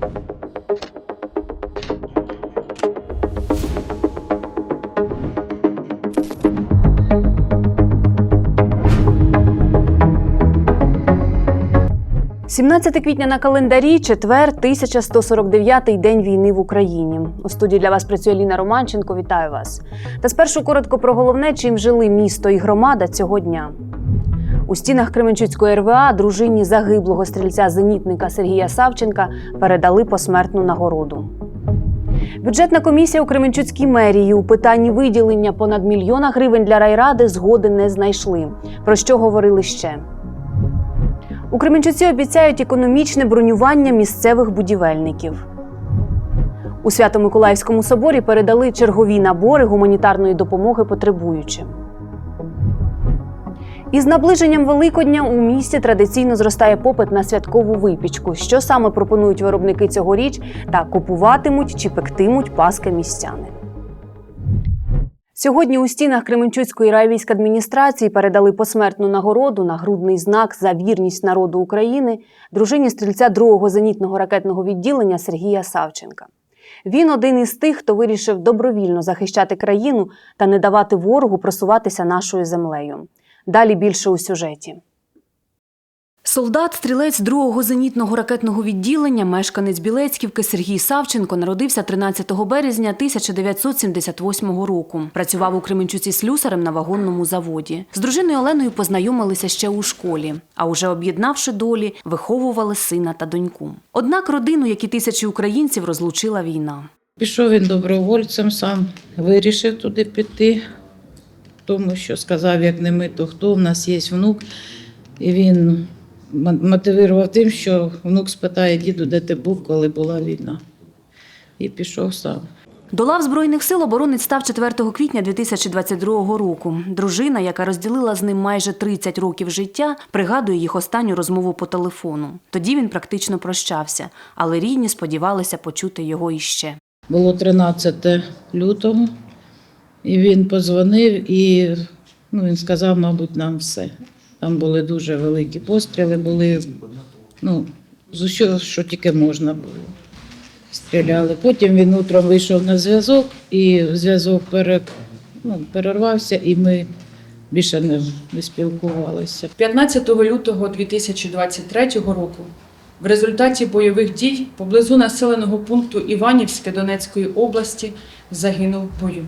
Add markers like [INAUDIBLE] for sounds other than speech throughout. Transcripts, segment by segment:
– 17 квітня на календарі, четвер, 1149-й день війни в Україні. У студії для вас працює Ліна Романченко. Вітаю вас. Та спершу коротко про головне, чим жили місто і громада цього дня. У стінах Кременчуцької РВА дружині загиблого стрільця-зенітника Сергія Савченка передали посмертну нагороду. Бюджетна комісія у Кременчуцькій мерії у питанні виділення понад мільйона гривень для райради згоди не знайшли. Про що говорили ще? У Кременчуці обіцяють економічне бронювання місцевих будівельників. У Свято-Миколаївському соборі передали чергові набори гуманітарної допомоги потребуючим. Із наближенням Великодня у місті традиційно зростає попит на святкову випічку. Що саме пропонують виробники цьогоріч та купуватимуть чи пектимуть паски містяни. Сьогодні у стінах Кременчуцької райвійськадміністрації передали посмертну нагороду нагрудний знак за вірність народу України дружині стрільця другого зенітного ракетного відділення Сергія Савченка. Він один із тих, хто вирішив добровільно захищати країну та не давати ворогу просуватися нашою землею. Далі більше у сюжеті. Солдат, стрілець другого зенітного ракетного відділення, мешканець Білецьківки Сергій Савченко народився 13 березня 1978 року. Працював у Кременчуці слюсарем на вагонному заводі. З дружиною Оленою познайомилися ще у школі, а уже об'єднавши долі, виховували сина та доньку. Однак родину, як і тисячі українців, розлучила війна. Пішов він добровольцем, сам вирішив туди піти, тому що сказав, як не ми, то хто, в нас є внук. І він мотивував тим, що внук спитає діду, де ти був, коли була війна. І пішов сам. До лав Збройних сил оборонець став 4 квітня 2022 року. Дружина, яка розділила з ним майже 30 років життя, пригадує їх останню розмову по телефону. Тоді він практично прощався, але рідні сподівалися почути його іще. Було 13 лютого, і він позвонив і ну, він сказав, мабуть, нам все. Там були дуже великі постріли, були ну, з усього, що тільки можна було. Стріляли. Потім він утром вийшов на зв'язок, і зв'язок пере, ну, перервався, і ми більше не, не спілкувалися. 15 лютого 2023 року в результаті бойових дій поблизу населеного пункту Іванівське Донецької області загинув бою.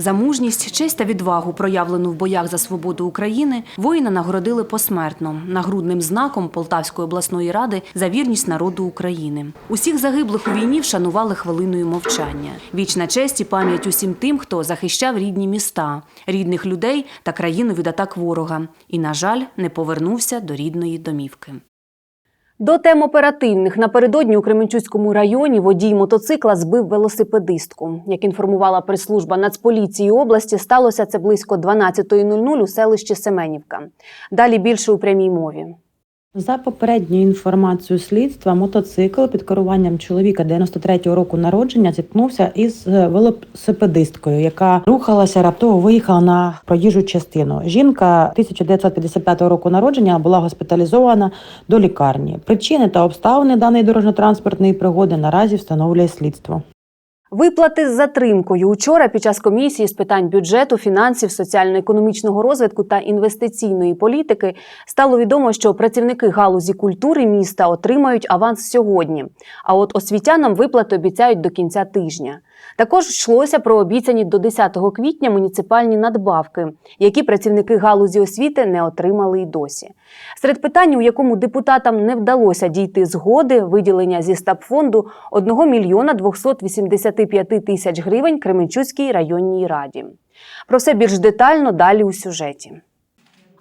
За мужність, честь та відвагу, проявлену в боях за свободу України, воїна нагородили посмертно нагрудним знаком Полтавської обласної ради за вірність народу України. Усіх загиблих у війні вшанували хвилиною мовчання. Вічна честь і пам'ять усім тим, хто захищав рідні міста, рідних людей та країну від атак ворога. І, на жаль, не повернувся до рідної домівки. До тем оперативних напередодні у Кременчуцькому районі водій мотоцикла збив велосипедистку. Як інформувала прес-служба Нацполіції області, сталося це близько 12.00 у селищі Семенівка. Далі більше у прямій мові. За попередньою інформацією слідства, мотоцикл під керуванням чоловіка 93-го року народження зіткнувся із е, велосипедисткою, яка рухалася раптово виїхала на проїжджу частину. Жінка 1955 року народження була госпіталізована до лікарні. Причини та обставини даної дорожньо-транспортної пригоди наразі встановлює слідство. Виплати з затримкою учора під час комісії з питань бюджету, фінансів, соціально-економічного розвитку та інвестиційної політики стало відомо, що працівники галузі культури міста отримають аванс сьогодні. А от освітянам виплати обіцяють до кінця тижня. Також йшлося про обіцяні до 10 квітня муніципальні надбавки, які працівники галузі освіти не отримали й досі. Серед питань, у якому депутатам не вдалося дійти згоди, виділення зі стабфонду 1 мільйона 285 тисяч гривень Кременчуцькій районній раді. Про все більш детально далі у сюжеті.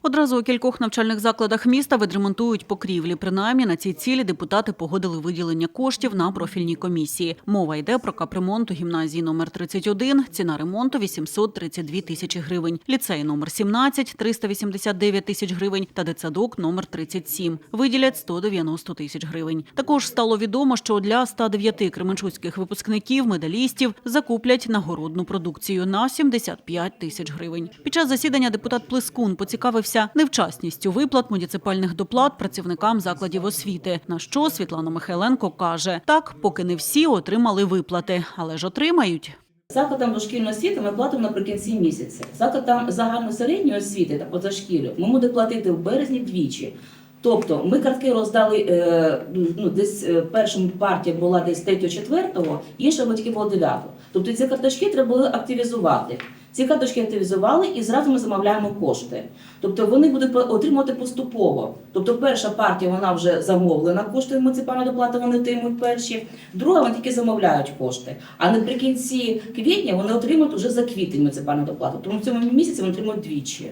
Одразу у кількох навчальних закладах міста відремонтують покрівлі. Принаймні на цій цілі депутати погодили виділення коштів на профільній комісії. Мова йде про капремонт у гімназії номер 31, ціна ремонту 832 тисячі гривень, ліцей номер 17 – 389 тисяч гривень та дитсадок номер 37 виділять 190 тисяч гривень. Також стало відомо, що для 109 кременчуцьких випускників, медалістів закуплять нагородну продукцію на 75 тисяч гривень. Під час засідання депутат Плескун поцікавився, виявився невчасністю виплат муніципальних доплат працівникам закладів освіти. На що Світлана Михайленко каже: так, поки не всі отримали виплати, але ж отримають. Закладам дошкільної освіти ми платимо наприкінці місяця. Закладам загальносередньої освіти та позашкілю ми будемо платити в березні двічі. Тобто ми картки роздали е, ну, десь е, перша партія була десь 3-4, інша батьки було 9. Тобто ці карточки треба було активізувати. Ці карточки активізували і зразу ми замовляємо кошти. Тобто вони будуть отримувати поступово. Тобто перша партія вона вже замовлена, кошти муніципальної доплати вони отримують перші. Друга вони тільки замовляють кошти. А наприкінці квітня вони отримують вже за квітень муніципальну доплату. Тому в цьому місяці вони отримують двічі.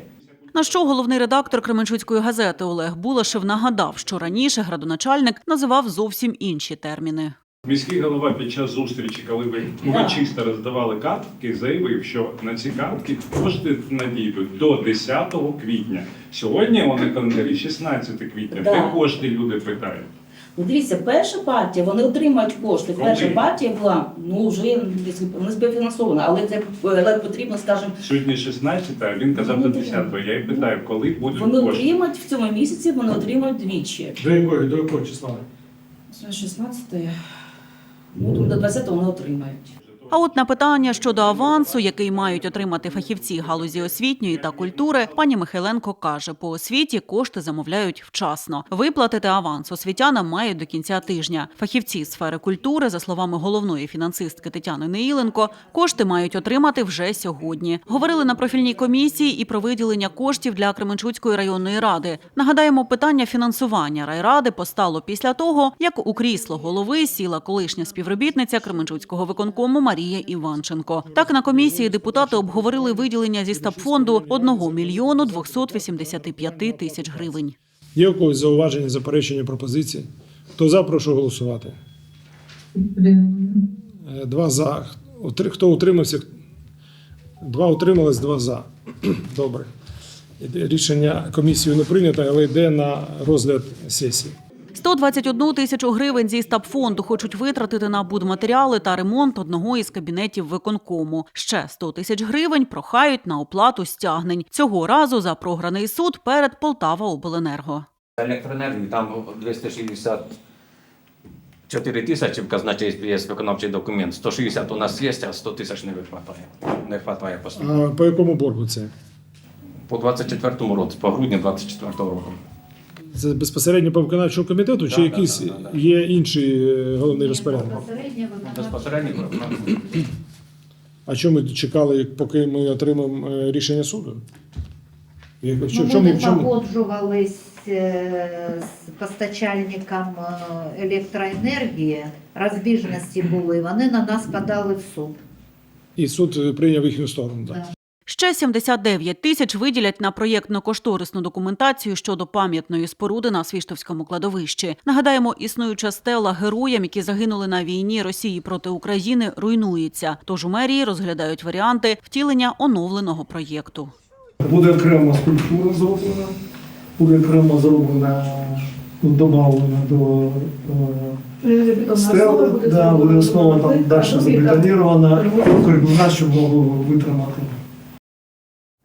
На що головний редактор Кременчуцької газети Олег Булашев нагадав, що раніше градоначальник називав зовсім інші терміни. Міський голова під час зустрічі, коли ви урочисто роздавали картки, заявив, що на ці картки кошти надійдуть до 10 квітня. Сьогодні вони календарі 16 квітня. Да. Де кошти люди питають? Ну, дивіться, перша партія, вони отримають кошти. Коли? Перша партія була ну вже десь не співфінансована, але це але потрібно, скажімо, Сьогодні 16, а він казав до 10. Я і питаю, коли будуть вони кошти? отримають в цьому місяці, вони отримують двічі. До якої, до якого числа? Це 16 ну, думаю, до 20 вони отримають. А от на питання щодо авансу, який мають отримати фахівці галузі освітньої та культури, пані Михайленко каже, по освіті кошти замовляють вчасно. Виплатити аванс освітянам мають до кінця тижня. Фахівці сфери культури, за словами головної фінансистки Тетяни Неїленко, кошти мають отримати вже сьогодні. Говорили на профільній комісії і про виділення коштів для Кременчуцької районної ради. Нагадаємо, питання фінансування райради постало після того, як у крісло голови сіла колишня співробітниця Кременчуцького виконкому Марія Іванченко. Так на комісії депутати обговорили виділення зі стабфонду 1 мільйону 285 тисяч гривень. Є у когось зауваження, заперечення, пропозиції? Хто за, прошу голосувати. Е, Два за. Хто утримався? Два утримались, два за. [CLEARS THROAT] Добре. Рішення комісією не прийнято, але йде на розгляд сесії. 121 тисячу гривень зі стабфонду хочуть витратити на будматеріали та ремонт одного із кабінетів виконкому. Ще 100 тисяч гривень прохають на оплату стягнень. Цього разу за програний суд перед Полтава Обленерго. Електроенергії там 264 тисячі в казначействі є виконавчий документ. 160 у нас є, а 100 тисяч не вистачає. Не вистачає по А по якому боргу це? По 24 році, по грудні 24 року. Це безпосередньо по виконавчому комітету, чи Да, якийсь да, да, да. є інший е, головний розпорядник? Безпосередньо виконавчий. А чому ми чекали, поки ми отримаємо е, рішення суду? Як- в Ну, чому- ми в чому- погоджувались е, з постачальником е, електроенергії, розбіжності були, вони на нас подали в суд. І суд е, прийняв їхню сторону. Так. Ще 79 тисяч виділять на проєктно-кошторисну документацію щодо пам'ятної споруди на Свіштовському кладовищі. Нагадаємо, існуюча стела героям, які загинули на війні Росії проти України, руйнується. Тож у мерії розглядають варіанти втілення оновленого проєкту. Буде окремо скульптура зроблена, буде окремо зроблена, ну, додавлена до е, стели, да, буде основа там далі забетонірована, укріплена, щоб могло витримати.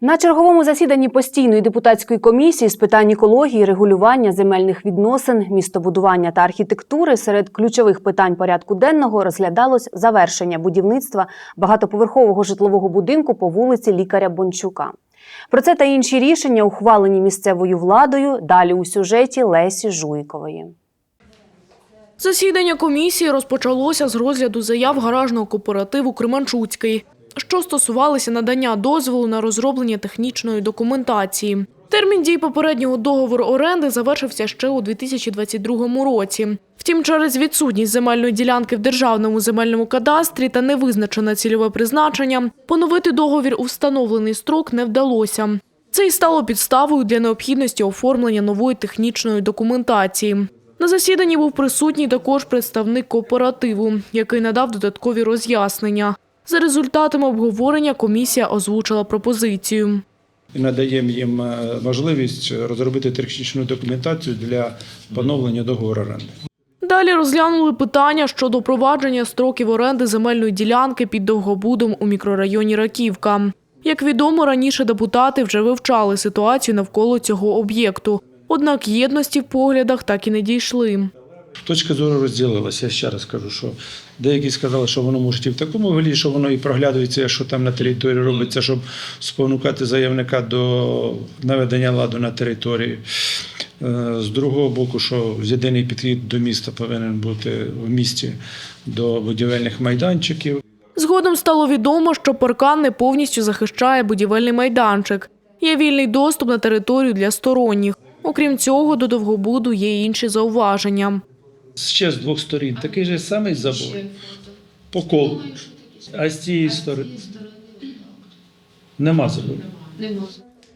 На черговому засіданні постійної депутатської комісії з питань екології, регулювання земельних відносин, містобудування та архітектури серед ключових питань порядку денного розглядалось завершення будівництва багатоповерхового житлового будинку по вулиці Лікаря Бончука. Про це та інші рішення ухвалені місцевою владою. Далі у сюжеті Лесі Жуйкової. Засідання комісії розпочалося з розгляду заяв гаражного кооперативу Кременчуцький, що стосувалися надання дозволу на розроблення технічної документації. Термін дій попереднього договору оренди завершився ще у 2022 році. Втім, через відсутність земельної ділянки в державному земельному кадастрі та невизначене цільове призначення, поновити договір у встановлений строк не вдалося. Це й стало підставою для необхідності оформлення нової технічної документації. На засіданні був присутній також представник кооперативу, який надав додаткові роз'яснення. За результатами обговорення комісія озвучила пропозицію. надаємо їм е, можливість розробити технічну документацію для поновлення договору оренди. Далі розглянули питання щодо провадження строків оренди земельної ділянки під Довгобудом у мікрорайоні Раківка. Як відомо, раніше депутати вже вивчали ситуацію навколо цього об'єкту. Однак єдності в поглядах так і не дійшли. Точка зору розділилася. Я ще раз кажу, що деякі сказали, що воно може і в такому вигляді, що воно і проглядується, що там на території робиться, щоб спонукати заявника до наведення ладу на території. Е, З другого боку, що єдиний підхід до міста повинен бути в місті до будівельних майданчиків. Згодом стало відомо, що паркан не повністю захищає будівельний майданчик. Є вільний доступ на територію для сторонніх. Окрім цього, до довгобуду є інші зауваження. Ще з двох сторін такий же самий забор. По колу. А з цієї сторони нема забору.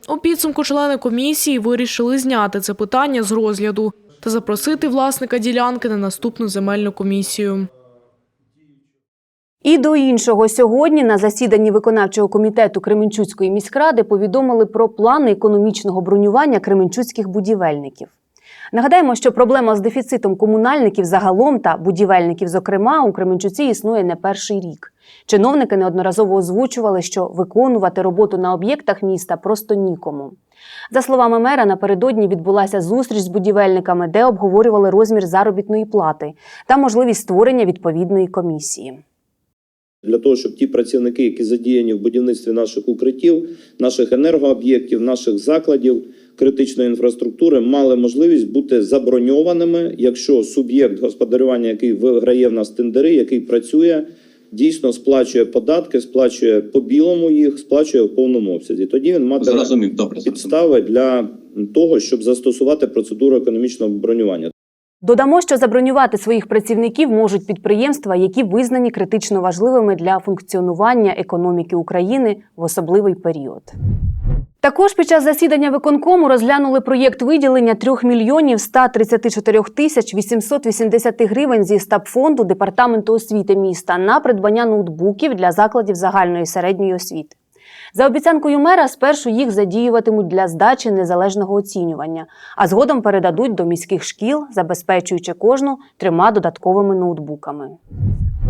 У підсумку члени комісії вирішили зняти це питання з розгляду та запросити власника ділянки на наступну земельну комісію. І до іншого сьогодні на засіданні виконавчого комітету Кременчуцької міськради повідомили про плани економічного бронювання кременчуцьких будівельників. Нагадаємо, що проблема з дефіцитом комунальників загалом та будівельників, зокрема, у Кременчуці існує не перший рік. Чиновники неодноразово озвучували, що виконувати роботу на об'єктах міста просто нікому. За словами мера, напередодні відбулася зустріч з будівельниками, де обговорювали розмір заробітної плати та можливість створення відповідної комісії. для того, щоб ті працівники, які задіяні в будівництві наших укриттів, наших енергооб'єктів, наших закладів критичної інфраструктури, мали можливість бути заброньованими, якщо суб'єкт господарювання, який виграє в нас тендери, який працює, дійсно сплачує податки, сплачує по білому їх, сплачує в повному обсязі. Тоді він матиме підстави для того, щоб застосувати процедуру економічного бронювання. Додамо, що забронювати своїх працівників можуть підприємства, які визнані критично важливими для функціонування економіки України в особливий період. Також під час засідання виконкому розглянули проєкт виділення 3 мільйонів 134 тисяч 880 гривень зі стабфонду департаменту освіти міста на придбання ноутбуків для закладів загальної середньої освіти. За обіцянкою мера, спершу їх задіюватимуть для здачі незалежного оцінювання, а згодом передадуть до міських шкіл, забезпечуючи кожну трьома додатковими ноутбуками.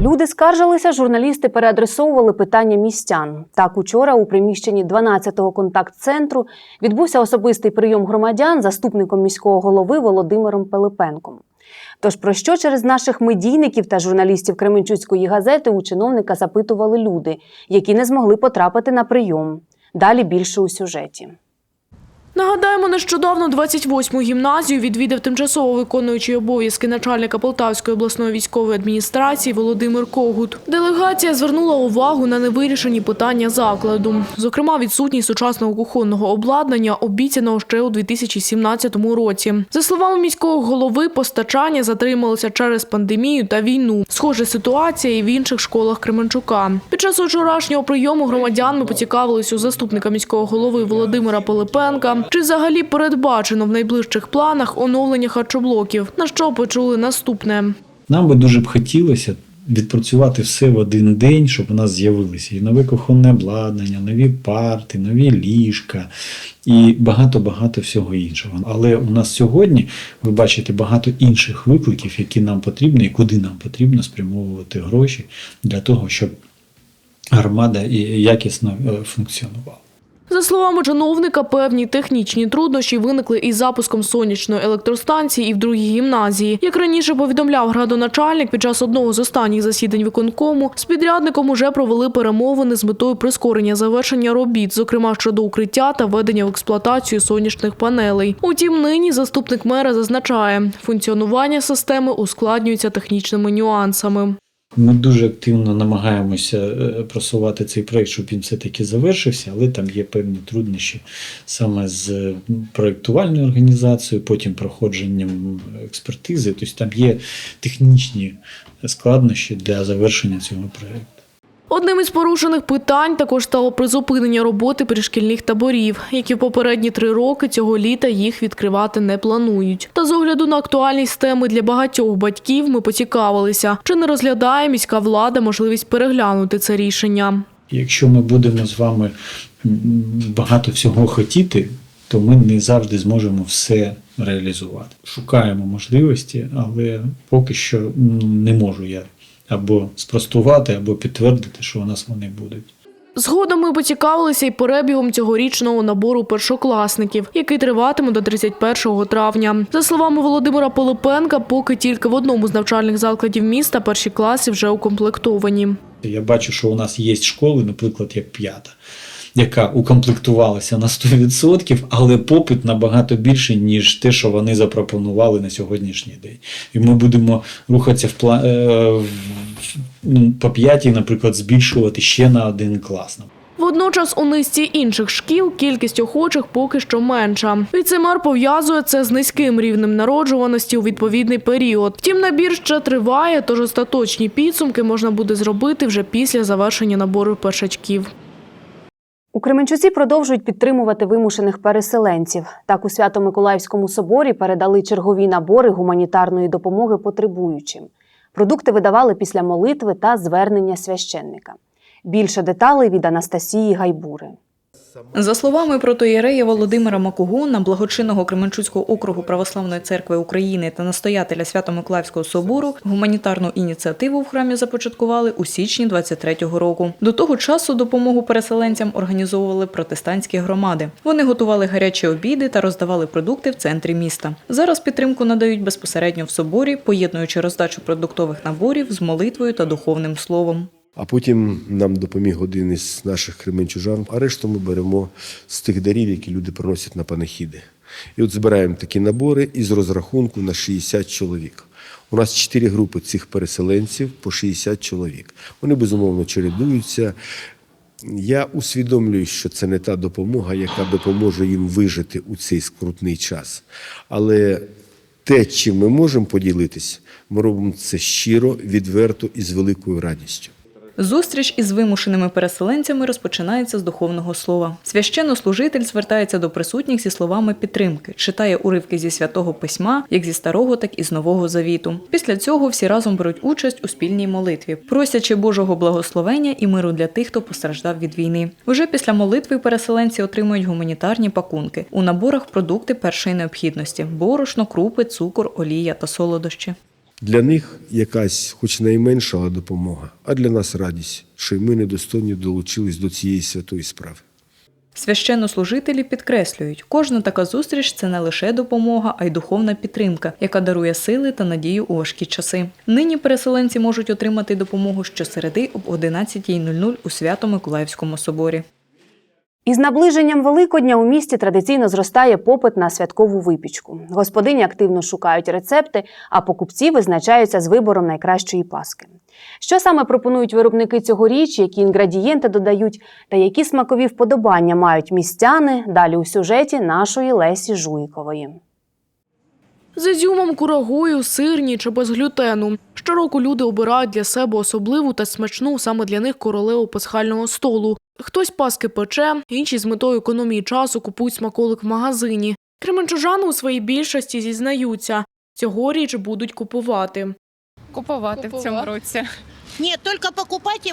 Люди скаржилися, журналісти переадресовували питання містян. Так, учора у приміщенні 12-го контакт-центру відбувся особистий прийом громадян заступником міського голови Володимиром Пилипенком. Тож про що через наших медійників та журналістів Кременчуцької газети у чиновника запитували люди, які не змогли потрапити на прийом. Далі більше у сюжеті. Нагадаємо, нещодавно 28-му гімназію відвідав тимчасово виконуючий обов'язки начальника Полтавської обласної військової адміністрації Володимир Когут. Делегація звернула увагу на невирішені питання закладу, зокрема відсутність сучасного кухонного обладнання, обіцяного ще у 2017 році. За словами міського голови, постачання затрималося через пандемію та війну. Схожа ситуація і в інших школах Кременчука. Під час вчорашнього прийому громадян поцікавились у заступника міського голови Володимира Пилипенка, чи взагалі передбачено в найближчих планах оновлення харчоблоків, на що почули наступне. Нам би дуже б хотілося відпрацювати все в один день, щоб у нас з'явилося і нове кухонне обладнання, нові парти, нові ліжка і багато-багато всього іншого. Але у нас сьогодні ви бачите багато інших викликів, які нам потрібні і куди нам потрібно спрямовувати гроші для того, щоб громада якісно е, функціонувала. За словами чиновника, певні технічні труднощі виникли із запуском сонячної електростанції і в другій гімназії. Як раніше повідомляв градоначальник, під час одного з останніх засідань виконкому з підрядником уже провели перемовини з метою прискорення завершення робіт, зокрема щодо укриття та введення в експлуатацію сонячних панелей. Утім, нині заступник мера зазначає, функціонування системи ускладнюється технічними нюансами. Ми дуже активно намагаємося е, просувати цей проект, щоб він все-таки завершився, але там є певні труднощі саме з проєктувальною організацією, потім проходженням експертизи. Тобто там є технічні складнощі для завершення цього проєкту. Одним із порушених питань також стало призупинення роботи пришкільних таборів, які в попередні три роки цього літа їх відкривати не планують. Та з огляду на актуальність теми для багатьох батьків ми поцікавилися, чи не розглядає міська влада можливість переглянути це рішення. Якщо ми будемо з вами багато всього хотіти, то ми не завжди зможемо все реалізувати. Шукаємо можливості, але поки що не можу я або спростувати, або підтвердити, що у нас вони будуть. Згодом ми поцікавилися й перебігом цьогорічного набору першокласників, який триватиме до 31 травня. За словами Володимира Полипенка, поки тільки в одному з навчальних закладів міста перші класи вже укомплектовані. Я бачу, що у нас є школи, наприклад, як п'ята, яка укомплектувалася на 100%, але попит набагато більший, ніж те, що вони запропонували на сьогоднішній день. І ми будемо рухатися в пла... е, ну, по п'ятій, наприклад, збільшувати ще на один клас. Водночас у низці інших шкіл кількість охочих поки що менша. Віцемер пов'язує це з низьким рівнем народжуваності у відповідний період. Втім, набір ще триває, тож остаточні підсумки можна буде зробити вже після завершення набору першачків. У Кременчуці продовжують підтримувати вимушених переселенців. Так у Свято-Миколаївському соборі передали чергові набори гуманітарної допомоги потребуючим. Продукти видавали після молитви та звернення священника. Більше деталей від Анастасії Гайбури. За словами протоєрея Володимира Макугуна, благочинного Кременчуцького округу Православної церкви України та настоятеля Свято-Миколаївського собору, гуманітарну ініціативу в храмі започаткували у січні 23-го року. До того часу допомогу переселенцям організовували протестантські громади. Вони готували гарячі обіди та роздавали продукти в центрі міста. Зараз підтримку надають безпосередньо в соборі, поєднуючи роздачу продуктових наборів з молитвою та духовним словом. А потім нам допоміг один із наших кременчужан. А решту ми беремо з тих дарів, які люди приносять на панахіди. І от збираємо такі набори із розрахунку на 60 чоловік. У нас чотири групи цих переселенців по 60 чоловік. Вони безумовно чередуються. Я усвідомлюю, що це не та допомога, яка допоможе їм вижити у цей скрутний час. Але те, чим ми можемо поділитись, ми робимо це щиро, відверто і з великою радістю. Зустріч із вимушеними переселенцями розпочинається з духовного слова. Священнослужитель звертається до присутніх зі словами підтримки, читає уривки зі святого письма, як зі старого, так і з нового завіту. Після цього всі разом беруть участь у спільній молитві, просячи Божого благословення і миру для тих, хто постраждав від війни. Уже після молитви переселенці отримують гуманітарні пакунки. У наборах продукти першої необхідності: борошно, крупи, цукор, олія та солодощі. Для них якась, хоч найменша, допомога, а для нас радість, що й ми недостойні долучились до цієї святої справи. Священнослужителі підкреслюють, кожна така зустріч це не лише допомога, а й духовна підтримка, яка дарує сили та надію у важкі часи. Нині переселенці можуть отримати допомогу щосереди об 11.00 у Свято-Миколаївському соборі. Із наближенням Великодня у місті традиційно зростає попит на святкову випічку. Господині активно шукають рецепти, а покупці визначаються з вибором найкращої паски. Що саме пропонують виробники цьогоріч, які інгредієнти додають та які смакові вподобання мають містяни? Далі у сюжеті нашої Лесі Жуйкової. З ізюмом, курагою, сирні чи без глютену. Щороку люди обирають для себе особливу та смачну саме для них королеву пасхального столу. Хтось паски пече, інші з метою економії часу купують смаколик в магазині. Кременчужани у своїй більшості зізнаються, цьогоріч будуть купувати. Купувати в цьому році. Ні, тільки покупати.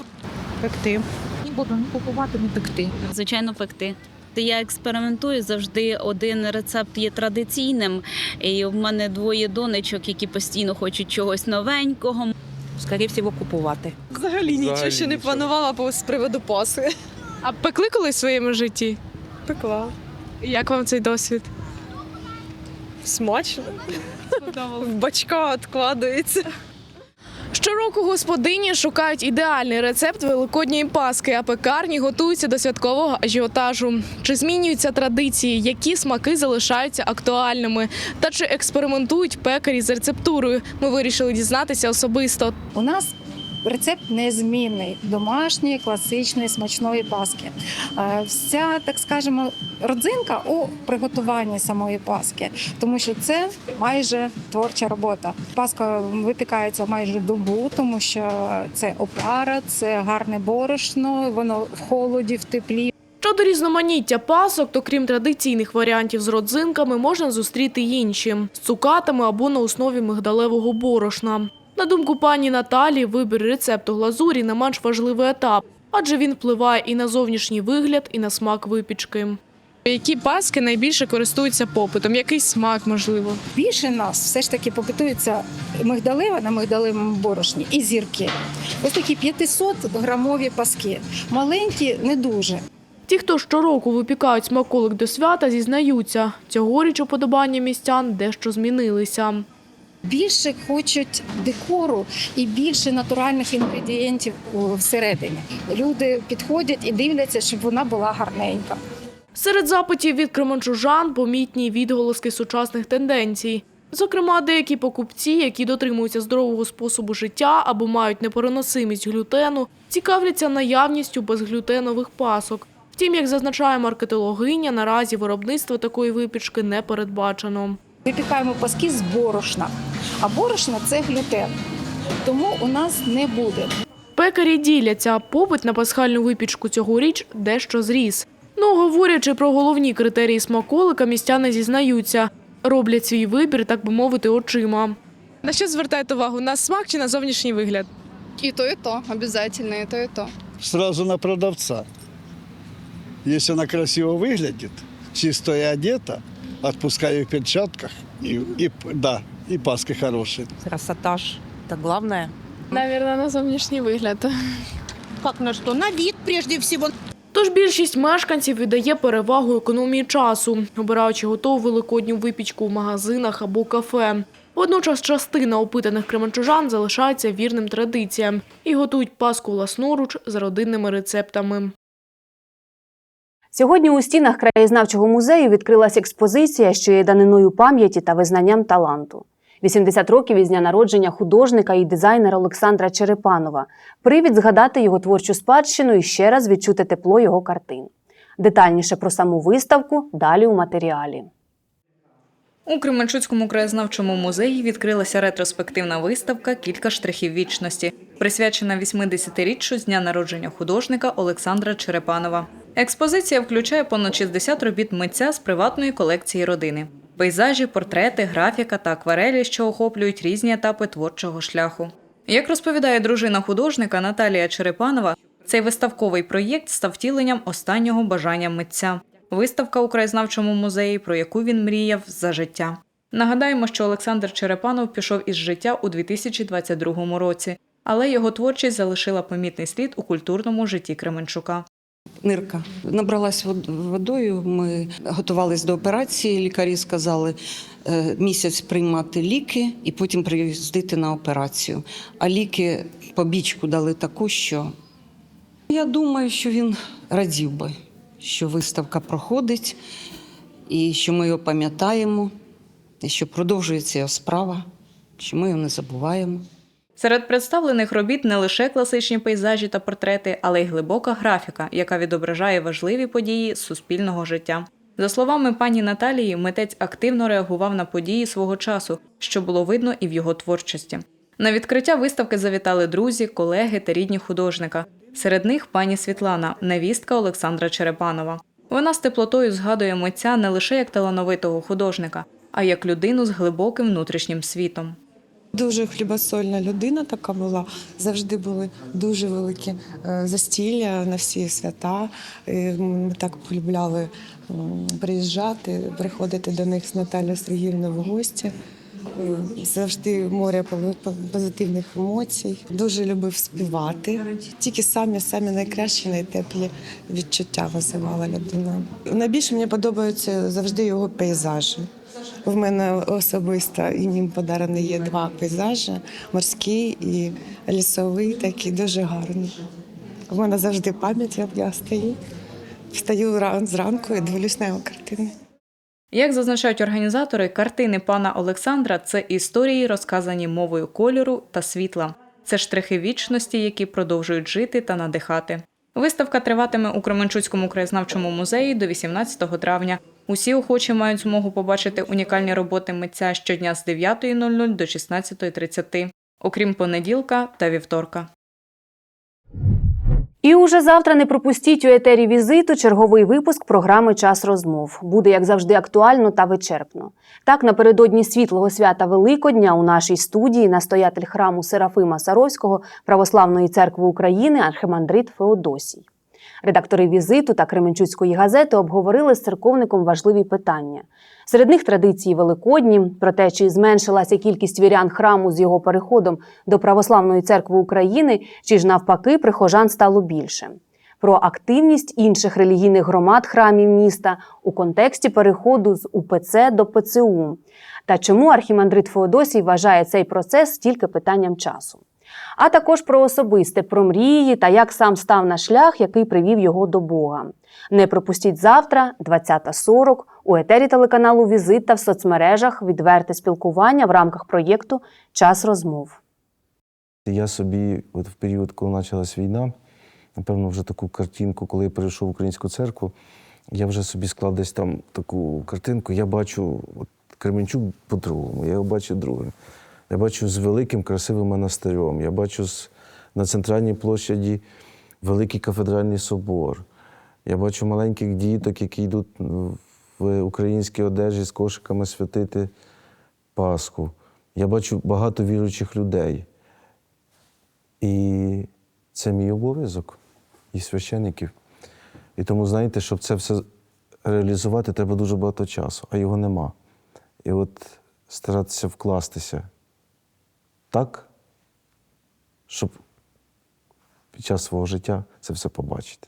Пекти. Не буду не купувати, не пекти. Звичайно, пекти. Я експериментую завжди. Один рецепт є традиційним, і в мене двоє донечок, які постійно хочуть чогось новенького. Скоріше всього, купувати. Взагалі нічого ще не планувала по з приводу паси. А пекли колись в своєму житті? Пекла. Як вам цей досвід? Смачно. В бачка відкладається. Щороку господині шукають ідеальний рецепт великодньої паски, а пекарні готуються до святкового ажіотажу. Чи змінюються традиції, які смаки залишаються актуальними? Та чи експериментують пекарі з рецептурою? Ми вирішили дізнатися особисто. У нас рецепт незмінний домашньої класичної смачної паски. Е, Вся, так скажемо, родзинка у приготуванні самої паски, тому що це майже творча робота. Паска випікається майже добу, тому що це опара, це гарне борошно, воно в холоді, в теплі. Щодо різноманіття пасок, то крім традиційних варіантів з родзинками, можна зустріти й інші з цукатами або на основі мигдалевого борошна. На думку пані Наталі, вибір рецепту глазурі не менш важливий етап, адже він впливає і на зовнішній вигляд, і на смак випічки. Які паски найбільше користуються попитом? Який смак можливо? Більше нас все ж таки попитуються мигдалева на мигдалевому борошні і зірки. Ось такі 500 грамові паски. Маленькі не дуже. Ті, хто щороку випікають смаколик до свята, зізнаються, цьогоріч уподобання містян дещо змінилися. Більше хочуть декору і більше натуральних інгредієнтів всередині. Люди підходять і дивляться, щоб вона була гарненька. Серед запитів від кременчужан помітні відголоски сучасних тенденцій. Зокрема, деякі покупці, які дотримуються здорового способу життя або мають непереносимість глютену, цікавляться наявністю безглютенових пасок. Втім, як зазначає маркетологиня, наразі виробництво такої випічки не передбачено. Випікаємо паски з борошна, а борошна це глютен. Тому у нас не буде. Пекарі діляться, попит на пасхальну випічку цьогоріч дещо зріс. Ну, говорячи про головні критерії смаколика, містяни зізнаються, роблять свій вибір, так би мовити, очима. На що звертаєте увагу? На смак чи на зовнішній вигляд? И то, и то, обязательно, и то, и то. Сразу на продавца. Если она красиво выглядит, чисто и одета, отпускаю в перчатках, и, и, да, и паски хорошие. Красота ж, это главное. Наверное, на зовнішній вигляд. Как на что? На вид прежде всего. Тож більшість мешканців віддає перевагу економії часу, обираючи готову великодню випічку в магазинах або кафе. Водночас частина опитаних кременчужан залишається вірним традиціям і готують паску власноруч за родинними рецептами. Сьогодні у стінах краєзнавчого музею відкрилась експозиція, що є даниною пам'яті та визнанням таланту. 80 років із дня народження художника і дизайнера Олександра Черепанова. Привід згадати його творчу спадщину і ще раз відчути тепло його картин. Детальніше про саму виставку далі у матеріалі. У Кременчуцькому краєзнавчому музеї відкрилася ретроспективна виставка Кілька штрихів вічності, присвячена 80-річчю з дня народження художника Олександра Черепанова. Експозиція включає понад 60 робіт митця з приватної колекції родини. Пейзажі, портрети, графіка та акварелі, що охоплюють різні етапи творчого шляху. Як розповідає дружина художника Наталія Черепанова, цей виставковий проєкт став втіленням останнього бажання митця. Виставка у краєзнавчому музеї, про яку він мріяв за життя. Нагадаємо, що Олександр Черепанов пішов із життя у 2022 році, але його творчість залишила помітний слід у культурному житті Кременчука. Нирка набралась водою. Ми готувалися до операції. Лікарі сказали е, місяць приймати ліки і потім приїздити на операцію. А ліки побічку дали таку, що я думаю, що він радів би, що виставка проходить, і що ми його пам'ятаємо, і що продовжується його справа, що ми його не забуваємо. Серед представлених робіт не лише класичні пейзажі та портрети, але й глибока графіка, яка відображає важливі події суспільного життя. За словами пані Наталії, митець активно реагував на події свого часу, що було видно і в його творчості. На відкриття виставки завітали друзі, колеги та рідні художника. Серед них пані Світлана, невістка Олександра Черепанова. Вона з теплотою згадує митця не лише як талановитого художника, а як людину з глибоким внутрішнім світом. Дуже хлібосольна людина така була. Завжди були дуже великі е, застілля на всі свята. Ми так полюбляли приїжджати, приходити до них з Наталією Сергіївною в гості. Е, Завжди море позитивних емоцій. Дуже любив співати. Тільки самі самі найкращі, найтеплі відчуття визивала людина. Найбільше мені подобаються завжди його пейзажі. В мене особисто їм подарені є два пейзажі: морський і лісовий, такі дуже гарні. В мене завжди пам'ять, як я стою. Встаю зранку і дивлюсь на його картини. Як зазначають організатори, картини пана Олександра це історії, розказані мовою кольору та світла. Це штрихи вічності, які продовжують жити та надихати. Виставка триватиме у Кременчуцькому краєзнавчому музеї до 18 травня. Усі охочі мають змогу побачити унікальні роботи митця щодня з 9.00 до 16.30, окрім понеділка та вівторка. І уже завтра не пропустіть у етері візиту черговий випуск програми Час розмов. Буде як завжди актуально та вичерпно. Так, напередодні світлого свята Великодня у нашій студії настоятель храму Серафима Саровського Православної церкви України архимандрит Феодосій. Редактори візиту та Кременчуцької газети обговорили з церковником важливі питання. Серед них традиції Великодні, про те, чи зменшилася кількість вірян храму з його переходом до Православної церкви України, чи ж навпаки прихожан стало більше. Про активність інших релігійних громад храмів міста у контексті переходу з УПЦ до ПЦУ та чому архімандрит Феодосій вважає цей процес тільки питанням часу. А також про особисте, про мрії та як сам став на шлях, який привів його до Бога. Не пропустіть завтра, 20.40, у етері телеканалу Візит та в соцмережах відверте спілкування в рамках проєкту Час розмов. Я собі, от в період, коли почалась війна, напевно, вже таку картинку, коли я перейшов в українську церкву, я вже собі склав десь там таку картинку. Я бачу от, Кременчук по-другому, я його бачу другим. Я бачу з великим красивим монастирем, я бачу на центральній площаді великий кафедральний собор. Я бачу маленьких діток, які йдуть в українській одежі з кошиками святити Пасху. Я бачу багато віруючих людей. І це мій обов'язок і священиків. І тому, знаєте, щоб це все реалізувати, треба дуже багато часу, а його нема. І от старатися вкластися так, щоб під час свого життя це все побачити.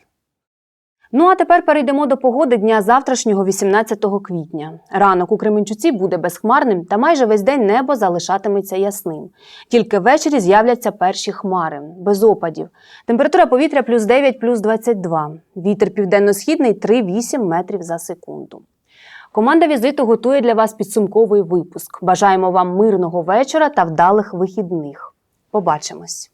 Ну а тепер перейдемо до погоди дня завтрашнього, 18 квітня. Ранок у Кременчуці буде безхмарним та майже весь день небо залишатиметься ясним. Тільки ввечері з'являться перші хмари, без опадів. Температура повітря плюс 9, плюс 22. Вітер південно-східний 3-8 метрів за секунду. Команда візиту готує для вас підсумковий випуск. Бажаємо вам мирного вечора та вдалих вихідних. Побачимось!